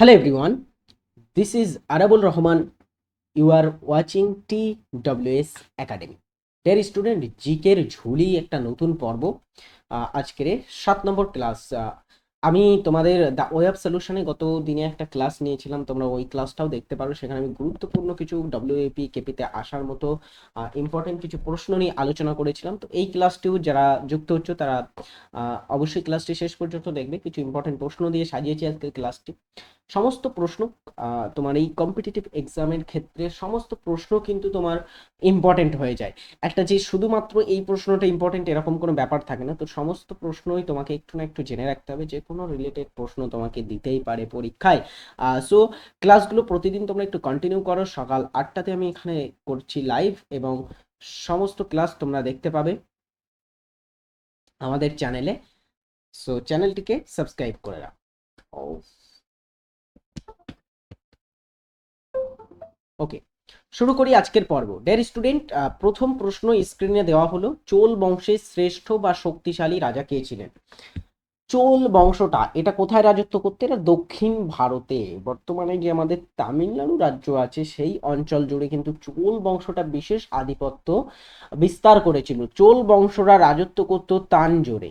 Hello everyone, this is Arabul Rahman. You are watching TWS Academy. Dear student, জিকের ঝুলি একটা নতুন পর্ব আজকের সাত নম্বর ক্লাস আমি তোমাদের দ্য ওয়েব সলিউশনে গত দিনে একটা ক্লাস নিয়েছিলাম তোমরা ওই ক্লাসটাও দেখতে পারো। সেখানে আমি গুরুত্বপূর্ণ কিছু ডব্লিউএপি কেপিতে আসার মতো ইম্পর্টেন্ট কিছু প্রশ্ন নিয়ে আলোচনা করেছিলাম। তো এই ক্লাসটিও যারা যুক্ত হচ্ছে তারা অবশ্যই ক্লাসটি শেষ পর্যন্ত দেখবে। কিছু ইম্পর্টেন্ট প্রশ্ন দিয়ে সাজিয়েছি আজকের ক্লাসটি সমস্ত প্রশ্ন তোমার এই কম্পিটিটিভ এক্সামের ক্ষেত্রে সমস্ত প্রশ্ন কিন্তু তোমার ইম্পর্টেন্ট হয়ে যায়। একটা যে শুধুমাত্র এই প্রশ্নটা ইম্পর্টেন্ট এরকম কোনো ব্যাপার থাকে না, তো সমস্ত প্রশ্নই তোমাকে একটু না একটু জেনে রাখতে হবে যে কোনো রিলেটেড প্রশ্ন তোমাকে দিতেই পারে পরীক্ষায়। সো ক্লাসগুলো প্রতিদিন তোমরা একটু কন্টিনিউ করো, সকাল আটটাতে আমি এখানে করছি লাইভ এবং সমস্ত ক্লাস তোমরা দেখতে পাবে আমাদের চ্যানেলে সো চ্যানেলটিকে সাবস্ক্রাইব করে রাখো। ওকে শুরু করি আজকের পর্ব। ডের স্টুডেন্ট প্রথম প্রশ্ন স্ক্রিনে দেওয়া হলো, চোল বংশের শ্রেষ্ঠ বা শক্তিশালী রাজা কে ছিলেন? চোল বংশটা, এটা কোথায় রাজত্ব করতে এটা দক্ষিণ ভারতে। বর্তমানে যে আমাদের তামিলনাড়ু রাজ্য আছে, সেই অঞ্চল জুড়ে কিন্তু চোল বংশটা বিশেষ আধিপত্য বিস্তার করেছিল। চোল বংশরা রাজত্ব করত তানজোরে।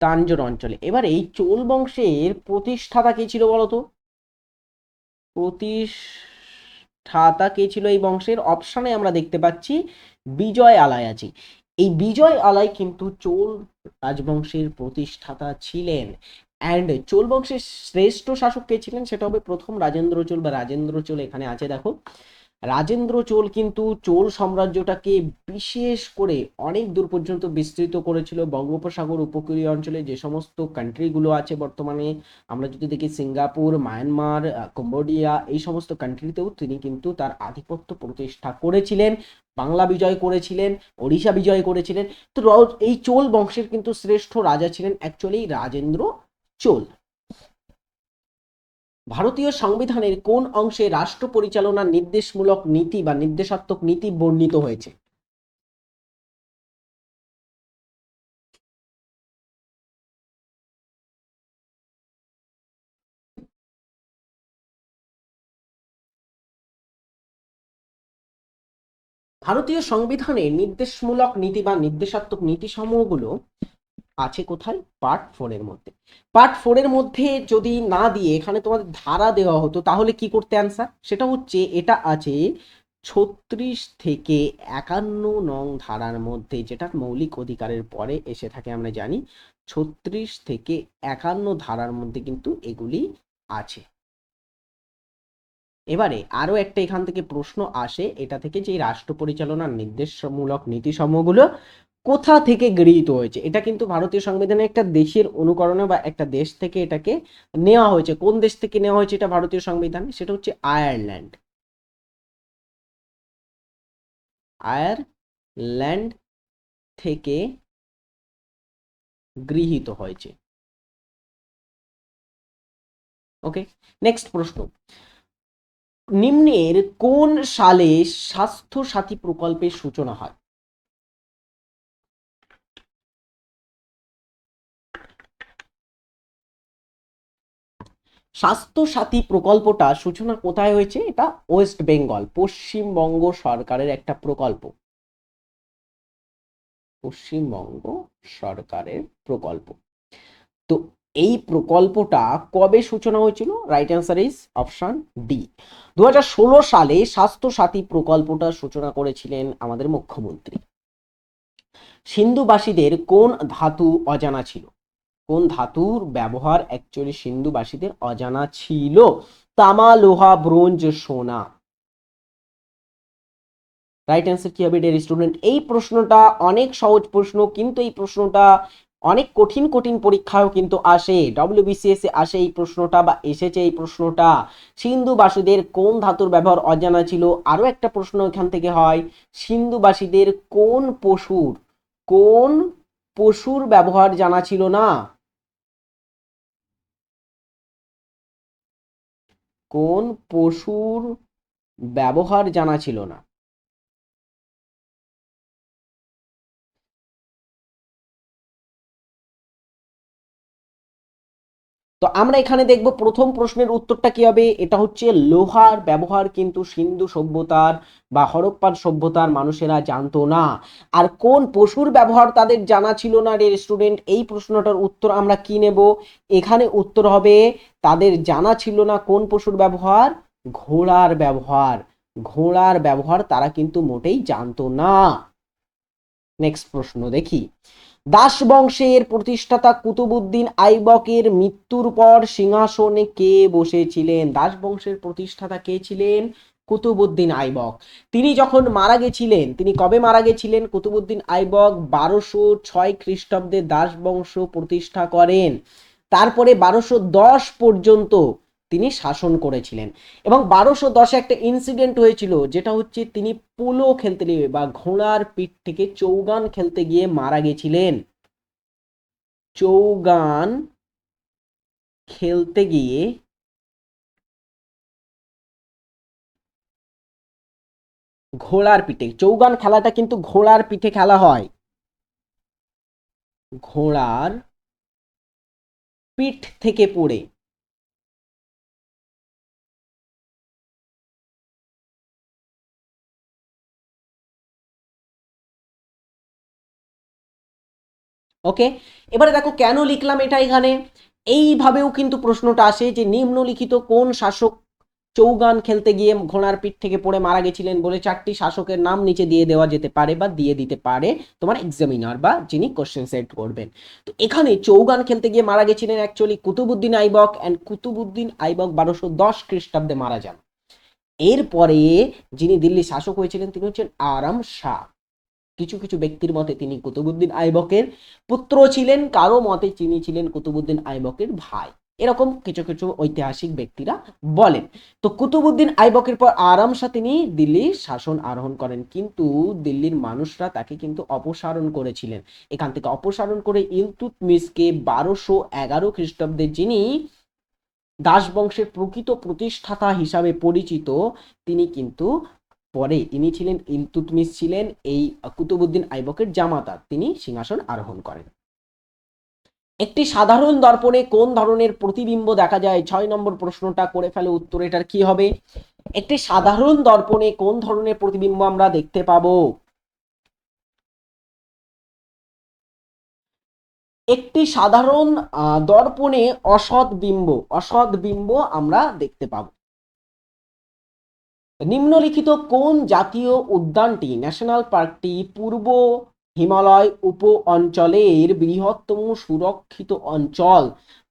তানজোর অঞ্চলে। এবার এই চোল বংশের প্রতিষ্ঠাতা কে ছিল বলতো? প্রতিষ্ঠাতা কে ছিল এই বংশের? অপশানে আমরা দেখতে পাচ্ছি বিজয় আলায়াজি। এই বিজয় আলাই কিন্তু চোল রাজবংশের প্রতিষ্ঠাতা ছিলেন। অ্যান্ড চোল বংশের শ্রেষ্ঠ শাসক কে ছিলেন? সেটা হবে প্রথম রাজেন্দ্র চোল বা রাজেন্দ্র চোল এখানে আছে, দেখো। রাজেন্দ্র চোল কিন্তু চোল সাম্রাজ্যটাকে বিশেষ করে অনেক দূর পর্যন্ত বিস্তৃত করেছিল। বঙ্গোপসাগর উপকূলীয় অঞ্চলে যে সমস্ত কান্ট্রিগুলো আছে বর্তমানে, আমরা যদি দেখি সিঙ্গাপুর, মায়ানমার কম্বোডিয়া, এই সমস্ত কান্ট্রিতেও তিনি কিন্তু তার আধিপত্য প্রতিষ্ঠা করেছিলেন। বাংলা বিজয় করেছিলেন, ওড়িশা বিজয় করেছিলেন। তো এই চোল বংশের কিন্তু শ্রেষ্ঠ রাজা ছিলেন অ্যাকচুয়ালি রাজেন্দ্র চোল। ভারতীয় সংবিধানের কোন অংশে রাষ্ট্র পরিচালনার নির্দেশমূলক নীতি বা নির্দেশাত্মক নীতি বর্ণিত হয়েছে? ভারতীয় সংবিধানের নির্দেশমূলক নীতি বা নির্দেশাত্মক নীতি সমূহগুলো আছে কোথায়? পার্ট ফোরের মধ্যে। পার্ট ফোরের মধ্যে যদি না দিয়ে এখানে তোমাদের ধারা দেওয়া হতো, তাহলে কি করতে অ্যান্সার সেটা হচ্ছে, এটা আছে ছত্রিশ থেকে একান্ন নং ধারার মধ্যে, যেটা মৌলিক অধিকারের পরে এসে থাকে, আমরা জানি। ছত্রিশ থেকে একান্ন ধারার মধ্যে কিন্তু এগুলি আছে। এবারে আরও একটা এখান থেকে প্রশ্ন আসে, এটা থেকে যে রাষ্ট্র পরিচালনার নির্দেশমূলক নীতিসমূহগুলো কোথা থেকে গৃহীত হয়েছে? এটা কিন্তু ভারতীয় সংবিধানে একটা দেশের অনুকরণে বা একটা দেশ থেকে এটাকে নেওয়া হয়েছে। কোন দেশ থেকে নেওয়া হয়েছে এটা ভারতীয় সংবিধানে? সেটা হচ্ছে আয়ারল্যান্ড। আয়ারল্যান্ড থেকে গৃহীত হয়েছে। ওকে, নেক্সট প্রশ্ন। নিম্নের কোন সালে স্বাস্থ্য সাথী প্রকল্পের সূচনা হয়? স্বাস্থ্য সাথী প্রকল্পটা সূচনা কোথায় হয়েছে? এটা ওয়েস্ট বেঙ্গল পশ্চিমবঙ্গ সরকারের একটা প্রকল্প। পশ্চিমবঙ্গ সরকারের প্রকল্প। তো এই প্রকল্পটা কবে সূচনা হয়েছিল? Right answer is option D দু হাজার ষোলো সালে স্বাস্থ্য সাথী প্রকল্পটা সূচনা করেছিলেন আমাদের মুখ্যমন্ত্রী। সিন্ধুবাসীদের কোন ধাতু অজানা ছিল? কোন ধাতুর ব্যবহার অ্যাকচুয়ালি সিন্ধুবাসীদের অজানা ছিল? তামা, লোহা, ব্রোঞ্জ, সোনা। রাইট অ্যান্সার কি হবে ডের স্টুডেন্ট এই প্রশ্নটা অনেক সহজ প্রশ্ন, কিন্তু এই প্রশ্নটা অনেক কঠিন কঠিন পরীক্ষায়ও কিন্তু আসে। ডব্লিউবিসিএস এ আসে এই প্রশ্নটা বা এসেছে এই প্রশ্নটা। সিন্ধুবাসীদের কোন ধাতুর ব্যবহার অজানা ছিল? আরও একটা প্রশ্ন এখান থেকে হয়, সিন্ধুবাসীদের কোন পশুর কোন পশুর ব্যবহার জানা ছিল না? কোন পশুর ব্যবহার জানা ছিল না। তো আমরা এখানে দেখব প্রথম প্রশ্নের উত্তরটা কি হবে? এটা হচ্ছে লোহার ব্যবহার কিন্তু সিন্ধু সভ্যতার বা হরপ্পার সভ্যতার মানুষেরা জানতো না। আর কোন পশুর ব্যবহার তাদের জানা ছিল না রে স্টুডেন্ট এই প্রশ্নটার উত্তর আমরা কি নেব? এখানে উত্তর হবে, তাদের জানা ছিল না কোন পশুর ব্যবহার? ঘোড়ার ব্যবহার। ঘোড়ার ব্যবহার তারা কিন্তু মোটেই জানতো না। নেক্সট প্রশ্ন দেখি। দাস বংশের প্রতিষ্ঠাতা কুতুবুদ্দিন আইবকের মৃত্যুর পর সিংহাসনে কে বসেছিলেন? দাস বংশের প্রতিষ্ঠাতা কে ছিলেন? কুতুবুদ্দিন আইবক। তিনি যখন মারা গেছিলেন, তিনি কবে মারা গেছিলেন? কুতুবুদ্দিন আইবক বারোশো ছয় খ্রিস্টাব্দে দাস বংশ প্রতিষ্ঠা করেন। তারপরে বারোশো দশ পর্যন্ত তিনি শাসন করেছিলেন। এবং বারোশো দশে একটা ইনসিডেন্ট হয়েছিল, যেটা হচ্ছে তিনি পোলো খেলতে গিয়ে বা ঘোড়ার পিঠ থেকে চৌগান খেলতে গিয়ে মারা গেছিলেন। চৌগান খেলতে গিয়ে ঘোড়ার পিঠে, চৌগান খেলাটা কিন্তু ঘোড়ার পিঠে খেলা হয়। ঘোড়ার পিঠ থেকে পড়ে। ওকে এবারে দেখো কেন লিখলাম এটা এখানে? এইভাবেও কিন্তু প্রশ্নটা আসে যে নিম্নলিখিত কোন শাসক চৌগান খেলতে গিয়ে ঘোড়ার পিঠ থেকে পড়ে মারা গেছিলেন বলে চারটি শাসকের নাম নিচে দিয়ে দেওয়া যেতে পারে বা দিয়ে দিতে পারে তোমার এক্সামিনার বা যিনি কোশ্চেন সেট করবেন। তো এখানে চৌগান খেলতে গিয়ে মারা গেছিলেন অ্যাকচুয়ালি কুতুবুদ্দিন আইবক অ্যান্ড কুতুবুদ্দিন আইবক বারোশো দশ খ্রিস্টাব্দে মারা যান। এরপরে যিনি দিল্লি শাসক হয়েছিলেন তিনি হচ্ছেন আরাম শাহ। কিছু কিছু ব্যক্তির মতে তিনি কুতুবুদ্দিন আইবকের পুত্র ছিলেন, কারও মতে তিনি ছিলেন কুতুবুদ্দিন আইবকের ভাই। এরকম কিছু কিছু ঐতিহাসিক ব্যক্তিরা বলেন। তো কুতুবুদ্দিন আইবকের পর আরাম শাহ তিনি দিল্লির শাসন আরোহণ করেন, কিন্তু দিল্লির মানুষরা তাকে কিন্তু অপসারণ করেছিলেন। এখান থেকে অপসারণ করে ইলতুতমিসকে বারোশো এগারো খ্রিস্টাব্দে যিনি দাস বংশের প্রকৃত প্রতিষ্ঠাতা হিসাবে পরিচিত, তিনি কিন্তু পরে ইনি ছিলেন ইলতুতমিস ছিলেন এই কুতুবুদ্দিন আইবকের জামাতা। তিনি সিংহাসন আরোহণ করেন। একটি সাধারণ দর্পণে কোন ধরনের প্রতিবিম্ব দেখা যায়? ছয় নম্বর প্রশ্নটা করে ফেলে উত্তর এটার কি হবে? একটি সাধারণ দর্পণে কোন ধরনের প্রতিবিম্ব আমরা দেখতে পাবো? একটি সাধারণ দর্পণে অসৎ বিম্ব অসৎ বিম্ব আমরা দেখতে পাবো। নিম্নলিখিত কোন জাতীয় উদ্যানটি ন্যাশনাল পার্কটি পূর্ব হিমালয় উপ অঞ্চলের বৃহত্তম সুরক্ষিত অঞ্চল?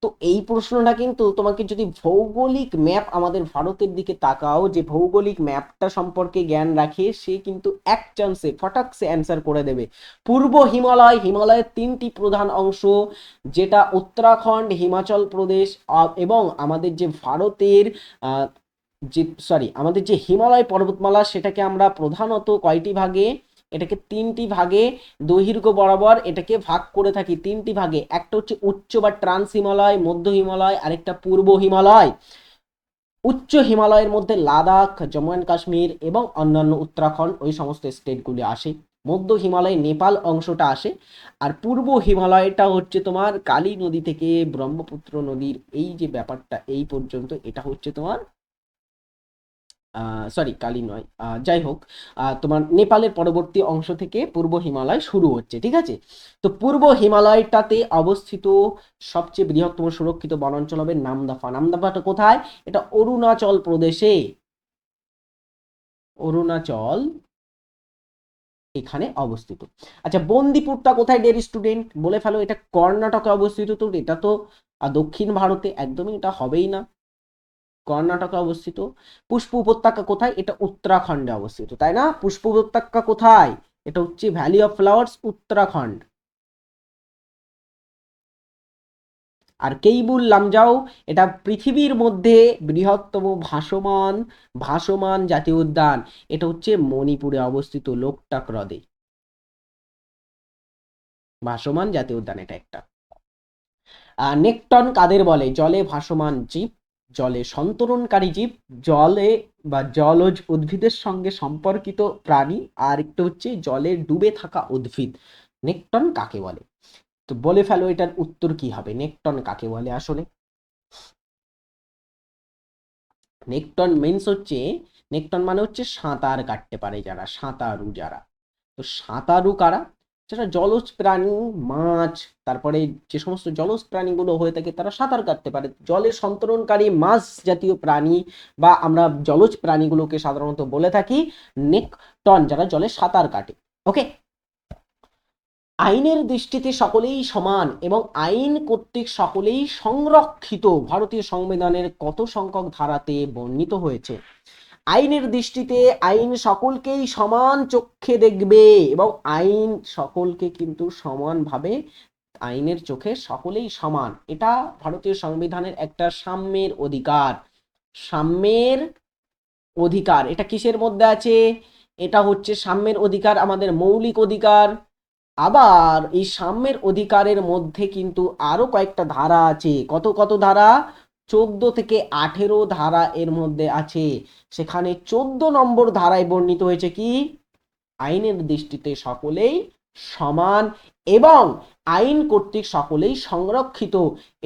তো এই প্রশ্নটা কিন্তু তোমাকে যদি ভৌগোলিক ম্যাপ আমাদের ভারতের দিকে তাকাও, যে ভৌগোলিক ম্যাপটা সম্পর্কে জ্ঞান রাখে, সে কিন্তু এক চান্সে ফটাক সে অ্যান্সার করে দেবে। পূর্ব হিমালয়, হিমালয়ের তিনটি প্রধান অংশ, যেটা উত্তরাখণ্ড, হিমাচল প্রদেশ এবং আমাদের যে ভারতের যে সরি আমাদের যে হিমালয় পর্বতমালা, সেটাকে আমরা প্রধানত কয়টি ভাগে, এটাকে তিনটি ভাগে দৈর্ঘ্য বরাবর এটাকে ভাগ করে থাকি? তিনটি ভাগে। একটা হচ্ছে উচ্চ বা ট্রান্স হিমালয়, মধ্য হিমালয়, আরেকটা পূর্ব হিমালয়। উচ্চ হিমালয়ের মধ্যে লাদাখ, জম্মু অ্যান্ড কাশ্মীর এবং অন্যান্য উত্তরাখণ্ড ওই সমস্ত স্টেটগুলি আসে। মধ্য হিমালয়, নেপাল অংশটা আসে। আর পূর্ব হিমালয়টা হচ্ছে তোমার কালী নদী থেকে ব্রহ্মপুত্র নদীর, এই যে ব্যাপারটা, এই পর্যন্ত এটা হচ্ছে তোমার সরি কালি নয়। যাই হোক তোমার নেপালের পরবর্তী অংশ থেকে পূর্ব হিমালয় শুরু হচ্ছে, ঠিক আছে? তো পূর্ব হিমালয়টাতে অবস্থিত সবচেয়ে বৃহত্তম সুরক্ষিত বনাঞ্চল হবে নামদাফা। নামদাফাটা কোথায়? এটা অরুণাচল প্রদেশে। অরুণাচল এখানে অবস্থিত। আচ্ছা বন্দিপুরটা কোথায় ডের স্টুডেন্ট বলে ফেলো, এটা কর্ণাটকে অবস্থিত, তো এটা তো দক্ষিণ ভারতে একদমই এটা হবেই না। কর্ণাটকে অবস্থিত। পুষ্প উপত্যকা কোথায়? এটা উত্তরাখণ্ডে অবস্থিত, তাই না? পুষ্প উপত্যকা কোথায়? এটা হচ্ছে ভ্যালি অফ ফ্লাওয়ার্স উত্তরাখণ্ড। আর কেইবুল লামজাও এটা পৃথিবীর মধ্যে বৃহত্তম ভাসমান ভাসমান জাতীয় উদ্যান। এটা হচ্ছে মণিপুরে অবস্থিত লোকটাক হ্রদে ভাসমান জাতীয় উদ্যান এটা একটা। নেকটন কাদের বলে? জলে ভাসমান জীব। জলে সন্তরণকারী জীব, জলে বা জলজ উদ্ভিদের সঙ্গে সম্পর্কিত প্রাণী, আর একটা হচ্ছে জলে ডুবে থাকা উদ্ভিদ। নেকটন কাকে বলে? তো বলে ফেলো এটার উত্তর কি হবে? নেকটন কাকে বলে আসলে? নেকটন মিন্স হচ্ছে, নেকটন মানে হচ্ছে সাঁতার কাটতে পারে যারা, সাঁতারু যারা। তো সাঁতারু কারা? যারা জলজ প্রাণী, মাছ, তারপরে যে সমস্ত জলজ প্রাণীগুলো হয়ে থাকে তারা সাঁতার কাটতে পারে। জলে সন্তরণকারী মাছ জাতীয় প্রাণী বা আমরা জলজ প্রাণীগুলোকে সাধারণত বলে থাকি, নেকটন, যারা জলে সাঁতার কাটে। ওকে আইনের দৃষ্টিতে সকলেই সমান এবং আইন কর্তৃক সকলেই সংরক্ষিত ভারতীয় সংবিধানের কত সংখ্যক ধারাতে বর্ণিত হয়েছে? আইনের দৃষ্টিতে আইন সকলকেই সমান চোখে দেখবে এবং আইন সকলকে কিন্তু সমানভাবে আইনের চোখে সকলেই সমান। এটা ভারতীয় সংবিধানের একটা সাম্যের অধিকার। সাম্যের অধিকার। এটা কিসের মধ্যে আছে? এটা হচ্ছে সাম্যের অধিকার, আমাদের মৌলিক অধিকার। আবার এই সাম্যের অধিকারের মধ্যে কিন্তু আরও কয়েকটা ধারা আছে। কত কত ধারা? চোদ্দ থেকে আঠেরো ধারা এর মধ্যে আছে। সেখানে চোদ্দ নম্বর ধারায় বর্ণিত হয়েছে কি? আইনের দৃষ্টিতে সকলেই সমান এবং আইন কর্তৃক সকলেই সংরক্ষিত।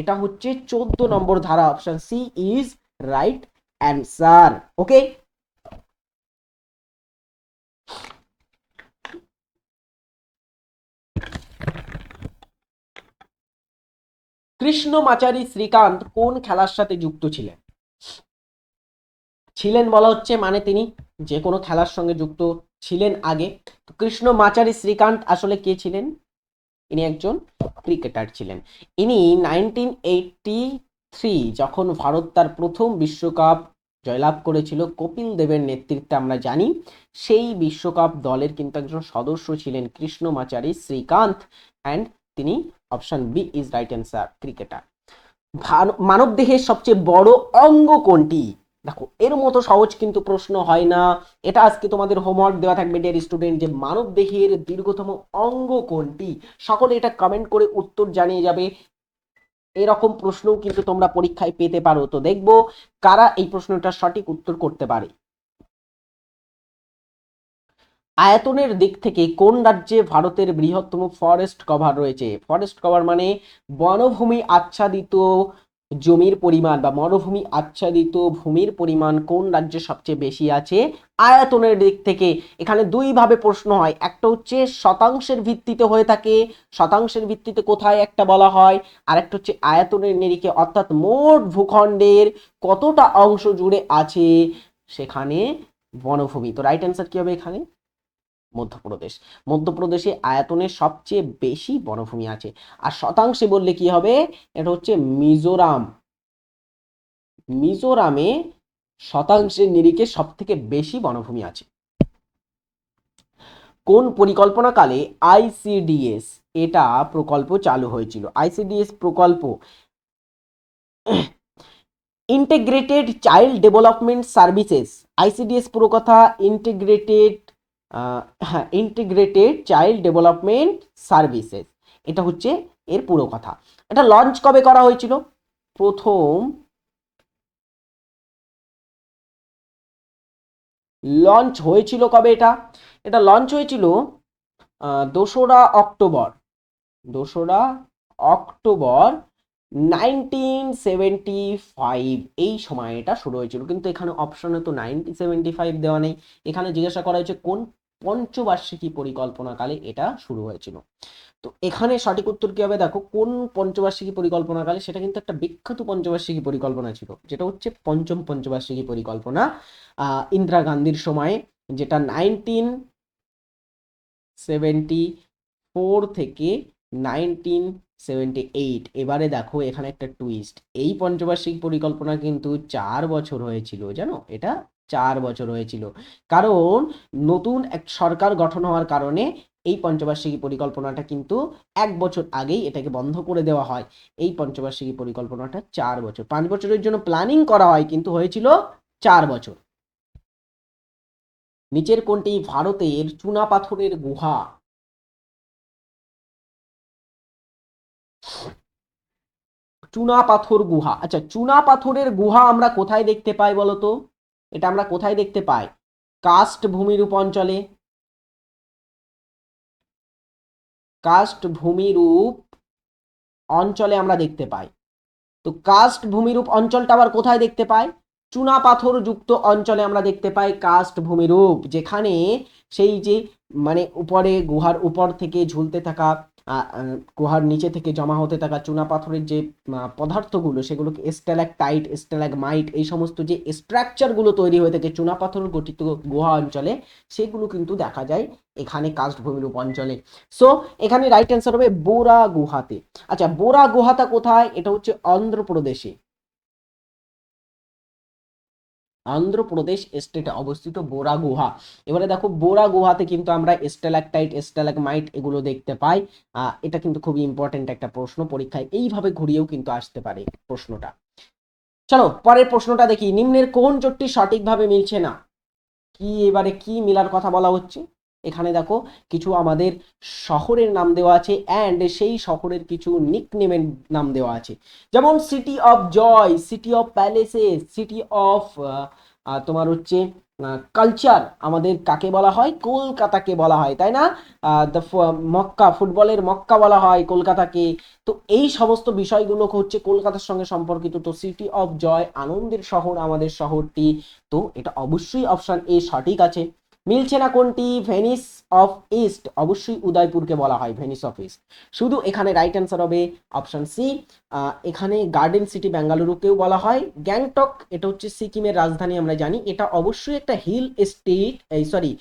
এটা হচ্ছে চোদ্দ নম্বর ধারা, option C is right answer. Okay? Krishnamachari Srikkanth কোন খেলার সাথে যুক্ত ছিলেন? ছিলেন বলা হচ্ছে মানে তিনি যে কোনো খেলার সঙ্গে যুক্ত ছিলেন আগে। কৃষ্ণমাচারী শ্রীকান্ত আসলে কে ছিলেন? ইনি একজন ক্রিকেটার ছিলেন। ইনি নাইনটিন এইটটি থ্রি যখন ভারত তার প্রথম বিশ্বকাপ জয়লাভ করেছিল, কপিল দেবের নেতৃত্বে আমরা জানি, সেই বিশ্বকাপ দলের কিন্তু একজন সদস্য ছিলেন কৃষ্ণমাচারী শ্রীকান্ত। অ্যান্ড তিনি option B is right answer, cricketer. মানব দেহের সবচেয়ে বড় অঙ্গ কোনটি? দেখো, এর মতো সহজ কিন্তু প্রশ্ন হয় না। এটা আজকে তোমাদের হোমওয়ার্ক দেওয়া থাকবে ডিয়ার স্টুডেন্ট যে মানব দেহের দীর্ঘতম অঙ্গ কোনটি? সকলে এটা কমেন্ট করে উত্তর জানিয়ে যাবে। এরকম প্রশ্নও কিন্তু তোমরা পরীক্ষায় পেতে পারো। তো দেখব কারা এই প্রশ্নটার সঠিক উত্তর করতে পারে। আয়তনের দিক থেকে কোন রাজ্যে ভারতের বৃহত্তম ফরেস্ট কভার রয়েছে? ফরেস্ট কভার মানে বনভূমি আচ্ছাদিত জমির পরিমাণ বা মরুভূমি আচ্ছাদিত ভূমির পরিমাণ কোন রাজ্যে সবচেয়ে বেশি আছে? আয়তনের দিক থেকে এখানে দুই ভাবে প্রশ্ন হয়। একটা হচ্ছে শতাংশের ভিত্তিতে হয়ে থাকে, শতাংশের ভিত্তিতে কোথায় একটা বলা হয় আর একটা হচ্ছে আয়তনের নিরিখে, অর্থাৎ মোট ভূখণ্ডের কতটা অংশ জুড়ে আছে সেখানে বনভূমি। তো রাইট অ্যান্সার কি হবে এখানে? মধ্যপ্রদেশ। মধ্যপ্রদেশে আয়তনের সবচেয়ে বেশি বনভূমি আছে। আর শতাংশে বললে কি হবে? এটা হচ্ছে মিজোরাম। মিজোরামে শতাংশের নিরিখে সব থেকে বেশি বনভূমি আছে। কোন পরিকল্পনাকালে আইসিডিএস এটা প্রকল্প চালু হয়েছিল? আইসিডিএস প্রকল্প integrated child development services ICDS পুরো কথা integrated integrated child development services এটা হচ্ছে এর পুরো কথা। এটা লঞ্চ কবে করা হয়েছিল? প্রথম লঞ্চ হয়েছিল কবে এটা? এটা লঞ্চ হয়েছিল দোসরা অক্টোবর। দোসরা অক্টোবর নাইনটিন সেভেন্টি ফাইভ এই সময় এটা শুরু হয়েছিল। কিন্তু এখানে অপশনে তো নাইনটিন সেভেন্টি ফাইভ দেওয়া নেই। এখানে জিজ্ঞাসা করা হয়েছে, কোন পঞ্চবার্ষিকী পরিকল্পনাকালে এটা শুরু হয়েছিল। তো এখানে সঠিক উত্তর কি হবে? দেখো, কোন পঞ্চবার্ষিকী পরিকল্পনাকালে, সেটা কিন্তু একটা বিখ্যাত পঞ্চবার্ষিকী পরিকল্পনা ছিল, যেটা হচ্ছে পঞ্চম পঞ্চবার্ষিকী পরিকল্পনা। ইন্দিরা গান্ধীর সময়ে, যেটা নাইনটিন সেভেন্টি ফোর থেকে নাইনটিন সেভেন্টি এইট, এবারে দেখো এখানে একটা টুইস্ট এই পঞ্চবার্ষিক পরিকল্পনা কিন্তু চার বছর হয়েছিল, জানো? এটা চার বছর হয়েছিল। কারণ নতুন এক সরকার গঠন হওয়ার কারণে এই পঞ্চবার্ষিকী পরিকল্পনাটা কিন্তু এক বছর আগেই এটাকে বন্ধ করে দেওয়া হয়। এই পঞ্চবার্ষিকী পরিকল্পনাটা চার বছর। পাঁচ বছরের জন্য প্ল্যানিং করা হয় কিন্তু হয়েছিল চার বছর। নিচের কোনটি ভারতের চুনা পাথরের গুহা। চুনা পাথর গুহা। আচ্ছা চুনা পাথরের গুহা আমরা কোথায় দেখতে পাই বলতো? এটা আমরা কোথায় দেখতে পাই? কাস্ট ভূমিরূপ অঞ্চলে কাস্ট ভূমিরূপ অঞ্চলে আমরা দেখতে পাই। তো কাস্ট ভূমিরূপ অঞ্চলটা আবার কোথায় দেখতে পাই? চুনা পাথর যুক্ত অঞ্চলে আমরা দেখতে পাই কাস্ট ভূমিরূপ যেখানে সেই যে মানে উপরে, গুহার উপর থেকে ঝুলতে থাকা গুহার নিচে থেকে জমা হতে থাকা চুনা পাথরের যে পদার্থগুলো, সেগুলোকে স্ট্যালাকটাইট স্ট্যালাগমাইট এই সমস্ত যে স্ট্রাকচারগুলো তৈরি হয়ে থাকে চুনা পাথর গঠিত গুহা অঞ্চলে, সেগুলো কিন্তু দেখা যায় এখানে কাস্ট ভূমিরূপ অঞ্চলে। সো এখানে রাইট অ্যান্সার হবে বোরা গুহাতে। আচ্ছা বোরা গুহাটা কোথায়? এটা হচ্ছে অন্ধ্রপ্রদেশে। অন্ধ্রপ্রদেশ স্টেটে অবস্থিত বোরা গুহা। এবারে দেখো, বোরা গুহাতে কিন্তু আমরা স্ট্যালাকটাইট স্ট্যালাগমাইট এগুলো দেখতে পাই। এটা কিন্তু খুবই ইম্পর্টেন্ট একটা প্রশ্ন পরীক্ষায়। এইভাবে ঘুরিয়েও কিন্তু আসতে পারে প্রশ্নটা। চলো, পরের প্রশ্নটা দেখি। নিম্নের কোন জোটটি সঠিকভাবে মিলছে না? কি এবারে কি মিলার কথা বলা হচ্ছে? এখানে দেখো কিছু আমাদের শহরের নাম দেওয়া আছে অ্যান্ড সেই শহরের কিছু নিকনেমের নাম দেওয়া আছে। যেমন city of joy city of palaces city of তোমার হচ্ছে কালচার আমাদের কাকে বলা হয়? কলকাতাকে বলা হয়, তাই না? দ্য মক্কা, ফুটবলের মক্কা বলা হয় কলকাতাকে। তো এই সমস্ত বিষয়গুলো হচ্ছে কলকাতার সঙ্গে সম্পর্কিত। তো সিটি অফ জয় আনন্দের শহর, আমাদের শহরটি। তো এটা অবশ্যই অপশান এ সঠিক আছে। মিলছে না কোনটি? Venice of East. অবশ্যই উদয়পুরকে বলা হয় ভেনিস অফ ইস্ট। শুধু এখানে রাইট অ্যান্সার হবে অপশন সি এখানে গার্ডেন সিটি বেঙ্গালুরুকেও বলা হয়। গ্যাংটক এটা হচ্ছে সিকিমের রাজধানী, আমরা জানি। এটা অবশ্যই একটা হিল স্টেট এই সরি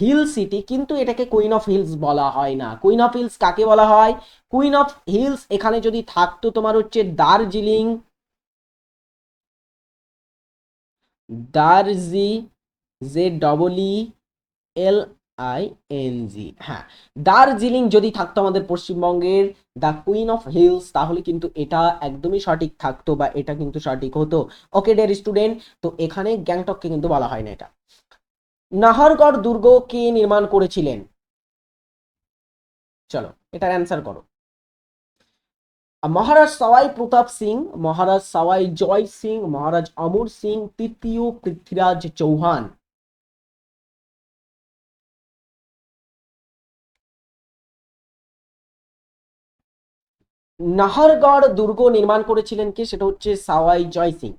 হিল সিটি কিন্তু এটাকে কুইন অফ হিলস বলা হয় না। কুইন অফ হিলস কাকে বলা হয়? কুইন অফ হিলস এখানে যদি থাকতো তোমার হচ্ছে Darjeeling. দার্জি, J double L I N G হ্যাঁ। দার্জিলিং যদি থাকতো আমাদের পশ্চিমবঙ্গের, দ্য কুইন অফ হিলস, তাহলে কিন্তু এটা একদমই সঠিক থাকতো বা এটা কিন্তু সঠিক হতো। ওকে ডের স্টুডেন্ট, তো এখানে গ্যাংটককে কিন্তু বলা হয় না এটা। নাহারগড় দুর্গ কে নির্মাণ করেছিলেন? চলো, এটার অ্যান্সার করো। মহারাজ সওয়াই প্রতাপ সিং, মহারাজ সওয়াই জয় সিং, মহারাজ অমর সিং, তৃতীয় পৃথ্বীরাজ চৌহান। নাহারগড় দুর্গ নির্মাণ করেছিলেন কে? সেটা হচ্ছে সাওয়াই জয় সিং।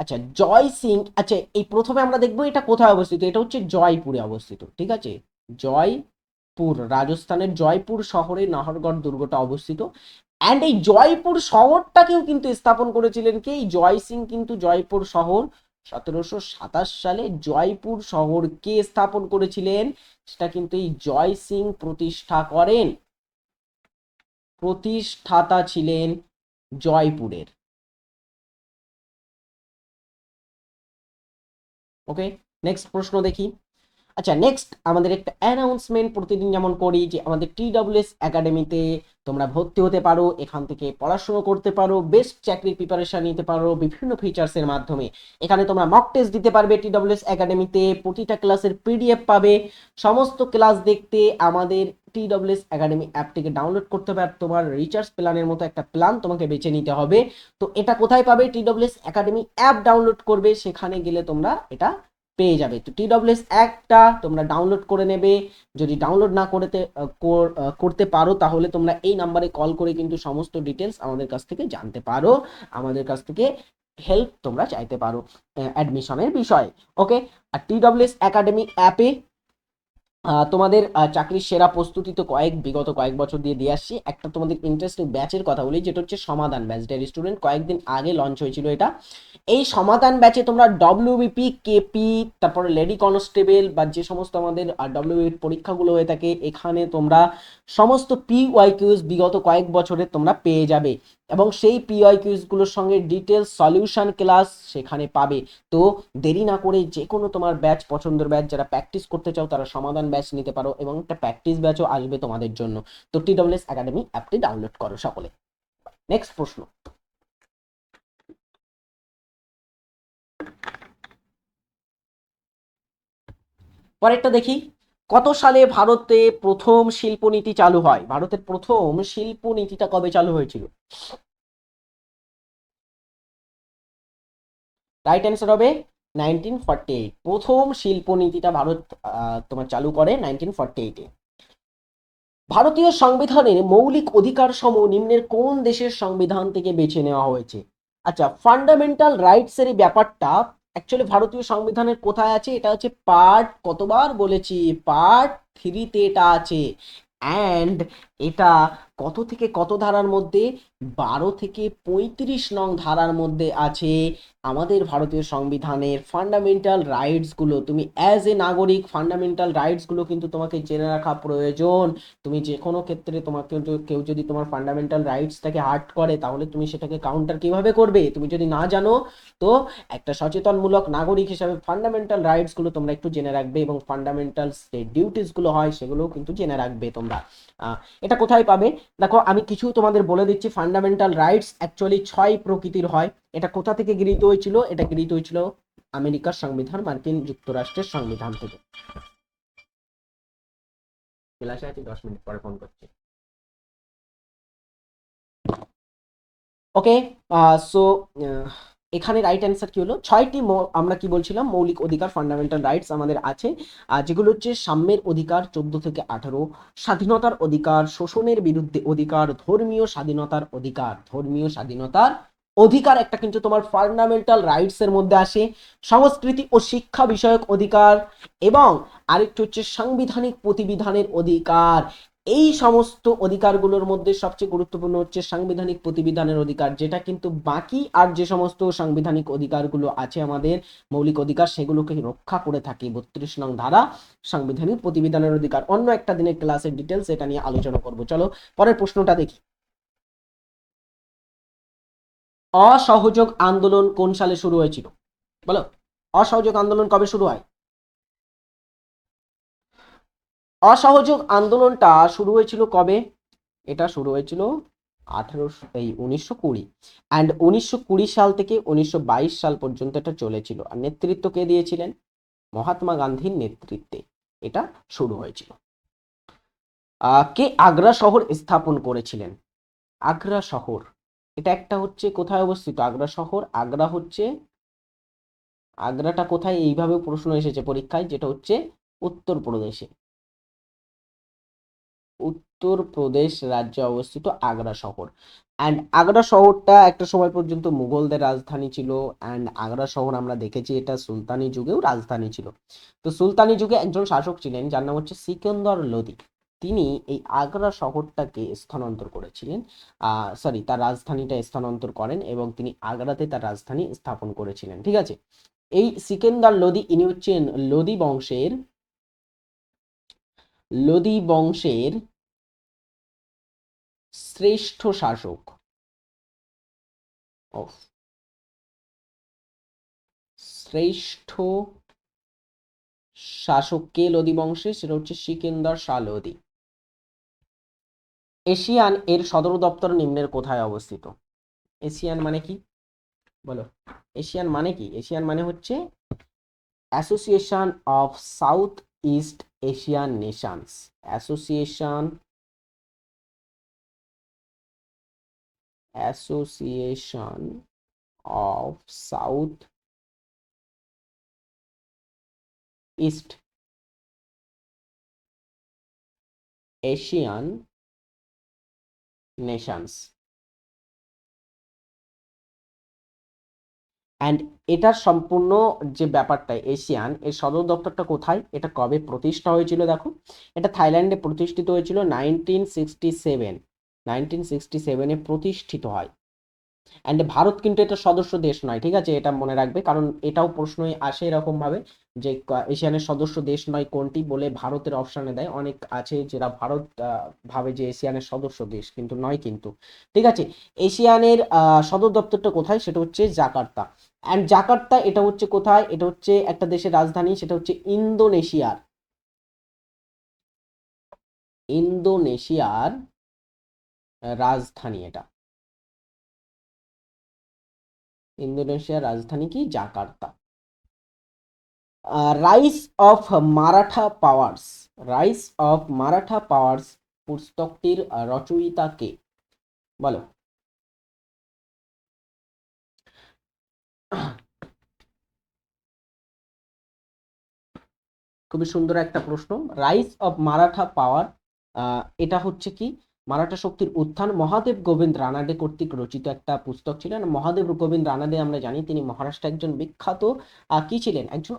আচ্ছা জয় সিং আচ্ছা এই প্রথমে আমরা দেখব এটা কোথায় অবস্থিত? এটা হচ্ছে জয়পুরে অবস্থিত, ঠিক আছে? জয়পুর, রাজস্থানের জয়পুর শহরে নাহারগড় দুর্গটা অবস্থিত। অ্যান্ড এই জয়পুর শহরটাকেও কিন্তু স্থাপন করেছিলেন কে? এই জয় সিং কিন্তু জয়পুর শহর সতেরোশো সাতাশ সালে জয়পুর শহর কে স্থাপন করেছিলেন? সেটা কিন্তু এই জয় সিং প্রতিষ্ঠা করেন। প্রতিষ্ঠাতা ছিলেন জয়পুরের। ওকে নেক্সট প্রশ্ন দেখি। আচ্ছা নেক্সট আমাদের একটা অ্যানাউন্সমেন্ট প্রতিদিন যেমন করি যে আমাদের টিডব্লিউএস একাডেমিতে তোমরা ভর্তি হতে পারো, এখান থেকে পড়াশোনা করতে পারো বেস্ট চাকরির প্রিপারেশন নিতে পারো, বিভিন্ন ফিচার্সের মাধ্যমে। এখানে তোমরা মক টেস্ট দিতে পারবে টিডব্লিউএস একাডেমিতে প্রতিটা ক্লাসের পিডিএফ পাবে। সমস্ত ক্লাস দেখতে আমাদের টিডব্লিউএস একাডেমি অ্যাপটিকে ডাউনলোড করতে হবে আর তোমার রিচার্জ প্ল্যানের মতো একটা প্ল্যান তোমাকে বেছে নিতে হবে। তো এটা কোথায় পাবে? টিডব্লিউএস একাডেমি অ্যাপ ডাউনলোড করবে, সেখানে গেলে তোমরা এটা পেয়ে যাবে। তো টিডব্লিউএস অ্যাপটা তোমরা ডাউনলোড করে নেবে। যদি ডাউনলোড না করতে করতে পারো, তাহলে তোমরা এই নাম্বারে কল করে কিন্তু সমস্ত ডিটেলস আমাদের কাছ থেকে জানতে পারো। আমাদের কাছ থেকে হেল্প তোমরা চাইতে পারো অ্যাডমিশনের বিষয়ে। ওকে আর টিডব্লিউএস একাডেমি অ্যাপে তোমাদের চাকরির সেরা প্রস্তুতি তো কয়েক, বিগত কয়েক বছর দিয়ে দিয়ে আসছি। একটা তোমাদের ইন্টারেস্টিং ব্যাচের কথা বলি, যেটা হচ্ছে সমাধান ব্যাচ ডেয়ারি স্টুডেন্ট কয়েকদিন আগে লঞ্চ হয়েছিল এটা। এই সমাধান ব্যাচে তোমরা ডব্লিউবিপি কেপি তারপরে লেডি কনস্টেবল বা যে সমস্ত আমাদের ডব্লিউবিপির পরীক্ষাগুলো হয়ে থাকে, এখানে তোমরা সমস্ত পি ওয়াই কিউজ বিগত কয়েক বছরে তোমরা পেয়ে যাবে। এবং সেই পিওয়াই কিউজগুলোর সঙ্গে ডিটেলস সলিউশন ক্লাস সেখানে পাবে। তো দেরি না করে যে কোনো তোমার ব্যাচ পছন্দের ব্যাচ যারা প্র্যাকটিস করতে চাও, তারা সমাধান ব্যাচ নিতে পারো এবং একটা প্র্যাকটিস ব্যাচও আসবে তোমাদের জন্য। তো টি ডব্লিউএস একাডেমি অ্যাপটি ডাউনলোড করো সকলে। নেক্সট প্রশ্ন। পরেরটা দেখি। কত সালে ভারতে প্রথম শিল্পনীতি চালু হয়? ভারতের প্রথম শিল্পনীতিটা কবে চালু হয়েছিল? রাইট অ্যান্সার হবে নাইনটিন ফর্টি এইট প্রথম শিল্পনীতিটা ভারত তোমার চালু করে নাইনটিন ফর্টি এইটে ভারতীয় সংবিধানের মৌলিক অধিকার সমূহ নিম্নের কোন দেশের সংবিধান থেকে বেছে নেওয়া হয়েছে? আচ্ছা ফান্ডামেন্টাল রাইটস এর এই ব্যাপারটা অ্যাকচুয়ালি ভারতীয় সংবিধানের কোথায় আছে? এটা হচ্ছে পার্ট কতবার বলেছি? পার্ট থ্রিতে এটা আছে। অ্যান্ড এটা কত থেকে কত ধারার মধ্যে? বারো থেকে পঁয়ত্রিশ নং ধারার মধ্যে আছে আমাদের ভারতীয় সংবিধানের ফান্ডামেন্টাল রাইটসগুলো তুমি অ্যাজ এ নাগরিক ফান্ডামেন্টাল রাইটসগুলো কিন্তু তোমাকে জেনে রাখা প্রয়োজন। তুমি যে কোনো ক্ষেত্রে তোমাকে কেউ যদি তোমার ফান্ডামেন্টাল রাইটসটাকে হার্ট করে, তাহলে তুমি সেটাকে কাউন্টার কীভাবে করবে? তুমি যদি না জানো, তো একটা সচেতনমূলক নাগরিক হিসাবে ফান্ডামেন্টাল রাইটসগুলো তোমরা একটু জেনে রাখবে এবং ফান্ডামেন্টাল যে ডিউটিসগুলো হয়, সেগুলোও কিন্তু জেনে রাখবে তোমরা। এটা কোথায় পাবে? দেখো, আমি কিছু তোমাদের বলে দিচ্ছি। ফান্ডামেন্টাল রাইটস অ্যাকচুয়ালি ছয় প্রকৃতির হয়। এটা কোথা থেকে গৃহীত হয়েছিল? এটা গৃহীত হয়েছিল আমেরিকার সংবিধান, মার্কিন যুক্তরাষ্ট্রের সংবিধান থেকে। দশ মিনিট পরে ফোন করছি। ওকে সো এখানে রাইট অ্যান্সার কি হলো? ছয়টি আমরা কি বলছিলাম? মৌলিক অধিকার ফান্ডামেন্টাল রাইটস আমাদের আছে। আর যেগুলো হচ্ছে সাম্যের অধিকার, চোদ্দ থেকে আঠারো। স্বাধীনতার অধিকার, শোষণের বিরুদ্ধে অধিকার, ধর্মীয় স্বাধীনতার অধিকার। ধর্মীয় স্বাধীনতার অধিকার একটা কিন্তু তোমার ফান্ডামেন্টাল রাইটস এর মধ্যে আসে। সংস্কৃতি ও শিক্ষা বিষয়ক অধিকার এবং আরেকটি হচ্ছে সাংবিধানিক প্রতিবিধানের অধিকার। এই সমস্ত অধিকারগুলোর মধ্যে সবচেয়ে গুরুত্বপূর্ণ হচ্ছে সাংবিধানিক প্রতিবিধানের অধিকার, যেটা কিন্তু বাকি আর যে সমস্ত সাংবিধানিক অধিকারগুলো আছে আমাদের মৌলিক অধিকার, সেগুলোকে রক্ষা করে থাকে বত্রিশ নং ধারা সাংবিধানিক প্রতিবিধানের অধিকার। অন্য একটা দিনের ক্লাসের ডিটেলস এটা নিয়ে আলোচনা করব। চলো, পরের প্রশ্নটা দেখি। অসহযোগ আন্দোলন কোন সালে শুরু হয়েছিল? বলো, অসহযোগ আন্দোলন কবে শুরু হয়? অসহযোগ আন্দোলনটা শুরু হয়েছিল কবে? এটা শুরু হয়েছিল আঠারোশো, এই উনিশশো কুড়ি। অ্যান্ড উনিশশো কুড়ি সাল থেকে উনিশশো বাইশ সাল পর্যন্ত এটা চলেছিল। আর নেতৃত্ব কে দিয়েছিলেন? মহাত্মা গান্ধীর নেতৃত্বে এটা শুরু হয়েছিল। কে আগ্রা শহর স্থাপন করেছিলেন? আগ্রা শহর। এটা একটা হচ্ছে কোথায় অবস্থিত? আগ্রা শহর। আগ্রা হচ্ছে, আগ্রাটা কোথায়? এইভাবে প্রশ্ন এসেছে পরীক্ষায়, যেটা হচ্ছে উত্তরপ্রদেশে। উত্তরপ্রদেশ রাজ্যে অবস্থিত আগ্রা শহর। অ্যান্ড আগ্রা শহরটা একটা সময় পর্যন্ত মুঘলদের রাজধানী ছিল। অ্যান্ড আগ্রা শহর আমরা দেখেছি এটা সুলতানি যুগেও রাজধানী ছিল। তো সুলতানি যুগে একজন শাসক ছিলেন, যার নাম হচ্ছে সিকন্দর লোদি। তিনি এই আগ্রা শহরটাকে স্থানান্তর করেছিলেন। সরি তার রাজধানীটা স্থানান্তর করেন এবং তিনি আগ্রাতে তার রাজধানী স্থাপন করেছিলেন। ঠিক আছে? এই সিকেন্দার লোদি, ইনি হচ্ছেন লোদি বংশের লোদি বংশের শ্রেষ্ঠ শাসক। শ্রেষ্ঠ শাসক কে লোদি বংশের? সেটা হচ্ছে সিকেন্দার শাহ লোদি। এশিয়ান এর সদর দপ্তর নিম্নের কোথায় অবস্থিত? এশিয়ান মানে কি? বলো। এশিয়ান মানে কি? এশিয়ান মানে হচ্ছে association of south east Asian Nations Association Association of South East Asian Nations. And এটার সম্পূর্ণ যে ব্যাপারটা এশিয়ান, এর সদর দপ্তরটা কোথায়? এটা কবে প্রতিষ্ঠা হয়েছিল দেখো? এটা থাইল্যান্ডে প্রতিষ্ঠিত হয়েছিল nineteen sixty seven. Nineteen sixty সেভেনে প্রতিষ্ঠিত হয়। অ্যান্ড ভারত কিন্তু এটা সদস্য দেশ নয়, ঠিক আছে? এটা মনে রাখবে, কারণ এটাও প্রশ্নই আসে এরকমভাবে যে এশিয়ানের সদস্য দেশ নয় কোনটি বলে ভারতের অপশানে দেয়। অনেক আছে যারা ভারত ভাবে যে এশিয়ানের সদস্য দেশ, কিন্তু নয় কিন্তু। ঠিক আছে? এশিয়ানের সদর দপ্তরটা কোথায়? সেটা হচ্ছে জাকার্তা। অ্যান্ড জাকার্তা এটা হচ্ছে কোথায়? এটা হচ্ছে একটা দেশের রাজধানী, সেটা হচ্ছে ইন্দোনেশিয়ার। ইন্দোনেশিয়ার রাজধানী এটা। ইন্দোনেশিয়ার রাজধানী কি? Jakarta. Rise of Maratha powers rise of Maratha powers পুস্তকটির রচয়িতা কে? বলো। খুবই সুন্দর একটা প্রশ্ন। রাইস অফ মারাঠা পাওয়ার এটা হচ্ছে কি? মারাঠা শক্তির উত্থান মহাদেব গোবিন্দ রানাডে কর্তৃক রচিত একটা পুস্তক ছিলেন। মহাদেব গোবিন্দ রানাডে আমরা জানি তিনি মহারাষ্ট্রে একজন বিখ্যাত কি ছিলেন? একজন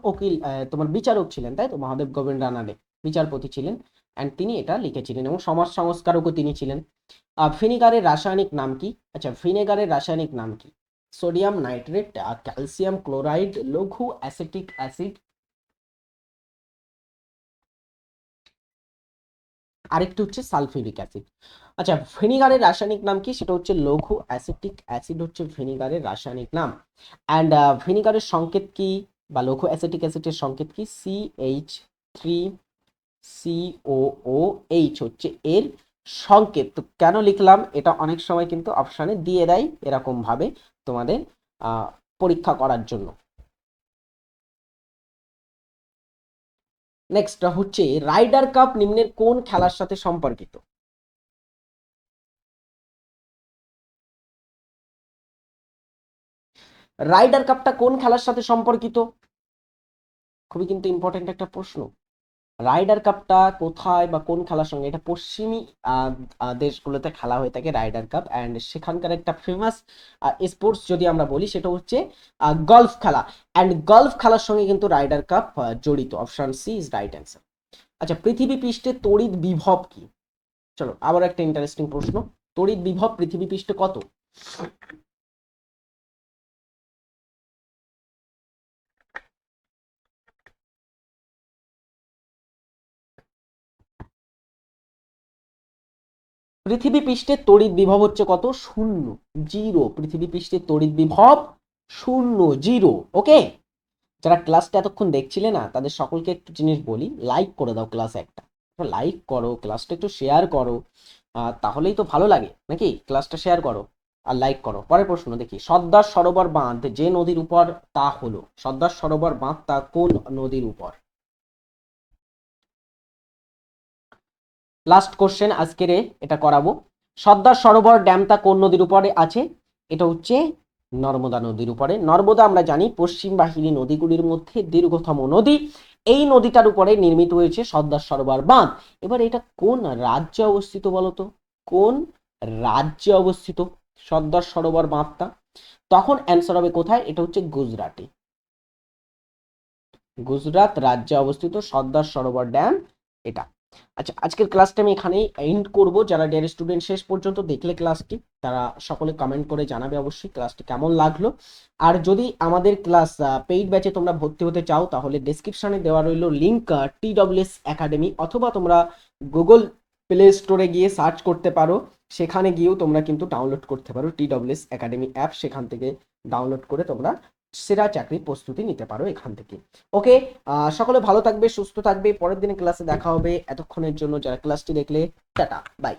আহ, তোমার বিচারক ছিলেন তাই তো? মহাদেব গোবিন্দ রানাডে বিচারপতি ছিলেন। অ্যান্ড তিনি এটা লিখেছিলেন এবং সমাজ সংস্কারকও তিনি ছিলেন। ভিনেগারের রাসায়নিক নাম কি? আচ্ছা ভিনেগারের রাসায়নিক নাম কি? সোডিয়াম নাইট্রেট ক্যালসিয়াম ক্লোরাইড লঘু অ্যাসিটিক অ্যাসিড আরেকটি হচ্ছে সালফিউরিক অ্যাসিড। আচ্ছা ভিনিগারের রাসায়নিক নাম কি? সেটা হচ্ছে লঘু অ্যাসিটিক অ্যাসিড হচ্ছে ভিনিগারের রাসায়নিক নাম। অ্যান্ড ভিনিগারের সংকেত কি বা লঘু অ্যাসিটিক অ্যাসিডের সংকেত কি? C H three CO O H হচ্ছে এর সংকেত। তো কেন লিখলাম? এটা অনেক সময় কিন্তু অপশানে দিয়ে দেয় এরকমভাবে তোমাদের পরীক্ষা করার জন্য। নেক্সট হচ্ছে রাইডার কাপ নিম্নের কোন খেলার সাথে সম্পর্কিত? রাইডার কাপটা কোন খেলার সাথে সম্পর্কিত? খুবই কিন্তু ইম্পর্টেন্ট একটা প্রশ্ন। রাইডার কাপটা কোথায় বা কোন খেলার সঙ্গে? এটা পশ্চিমী দেশগুলোতে খেলা হয়ে থাকে রাইডার কাপ অ্যান্ড সেখানকার একটা ফেমাস স্পোর্টস যদি আমরা বলি সেটা হচ্ছে গলফ খেলা অ্যান্ড গলফ খেলার সঙ্গে কিন্তু রাইডার কাপ জড়িত। Option C is right answer আচ্ছা পৃথিবী পৃষ্ঠে তড়িৎ বিভব কি? চলো আবার একটা ইন্টারেস্টিং প্রশ্ন। তড়িৎ বিভব পৃথিবী পৃষ্ঠে কত? পৃথিবী পৃষ্ঠে তড়িৎ বিভব হচ্ছে কত? শূন্য, জিরো। পৃথিবী পৃষ্ঠে তড়িৎ বিভব শূন্য, জিরো, ওকে? যারা ক্লাসটা এতক্ষণ দেখছিলে না, তাদের সকলকে একটু জিনিস বলি লাইক করে দাও ক্লাস একটা। লাইক করো, ক্লাসটা একটু শেয়ার করো তাহলেই তো ভালো লাগে, নাকি? ক্লাসটা শেয়ার করো আর লাইক করো। পরের প্রশ্ন দেখি, সর্দার সরোবর বাঁধ যে নদীর উপর তা হলো? সর্দার সরোবর বাঁধ তা কোন নদীর উপর? লাস্ট কোশ্চেন আজকের এটা করাবো। সর্দার সরোবর ড্যামটা কোন নদীর উপরে আছে? এটা হচ্ছে নর্মদা নদীর উপরে। নর্মদা আমরা জানি পশ্চিম বাহিনী নদীগুলির মধ্যে দীর্ঘতম নদী। এই নদীটার উপরে নির্মিত হয়েছে সর্দার সরোবর বাঁধ। এবার এটা কোন রাজ্যে অবস্থিত বলতো? কোন রাজ্যে অবস্থিত সর্দার সরোবর বাঁধটা? তখন অ্যান্সার হবে কোথায়? এটা হচ্ছে গুজরাটে। গুজরাট রাজ্যে অবস্থিত সর্দার সরোবর ড্যাম, এটা। আচ্ছা আজকের ক্লাসটা আমি এখানেই এন্ড করব। যারা ডেয়ার স্টুডেন্ট শেষ পর্যন্ত দেখলে ক্লাসটি তারা সকলে কমেন্ট করে জানাবে অবশ্যই ক্লাসটি কেমন লাগল। আর যদি আমাদের ক্লাস পেইড ব্যাচে তোমরা ভর্তি হতে চাও, তাহলে ডেসক্রিপশনে দেওয়া রইল লিঙ্ক টি ডব্লিউএস একাডেমি অথবা তোমরা গুগল প্লে স্টোরে গিয়ে সার্চ করতে পারো। সেখানে গিয়েও তোমরা কিন্তু ডাউনলোড করতে পারো টি ডব্লিউএস একাডেমি অ্যাপ সেখান থেকে ডাউনলোড করে তোমরা সেরা চাকরির প্রস্তুতি নিতে পারো এখান থেকে। ওকে সকলে ভালো থাকবে, সুস্থ থাকবে, পরের দিনে ক্লাসে দেখা হবে। এতক্ষণের জন্য যারা ক্লাসটি দেখলে, টাটা বাই